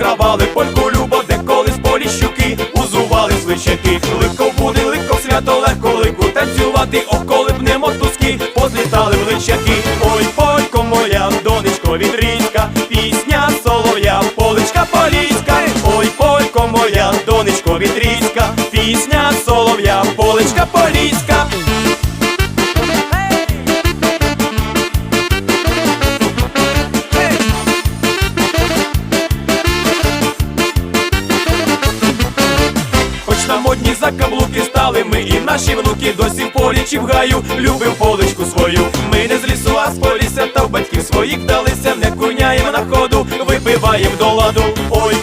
Співали польку любов, де колись поліщуки, узували свищаки. Липко буде, липко свято, легко лику танцювати, о, коли б не мотузки, позлітали в личаки. Ой, полько моя, донечко відрізька, пісня солов'я, поличка поліська. Ой, полько моя, донечко відрізька, пісня солов'я, поличка поліська. Модні закаблуки стали ми і наші внуки досі в полі чи в гаю любив поличку свою. Ми не з лісу, а з полісся та в батьків своїх вдалися, не куняємо на ходу, випиваєм до ладу. Ой,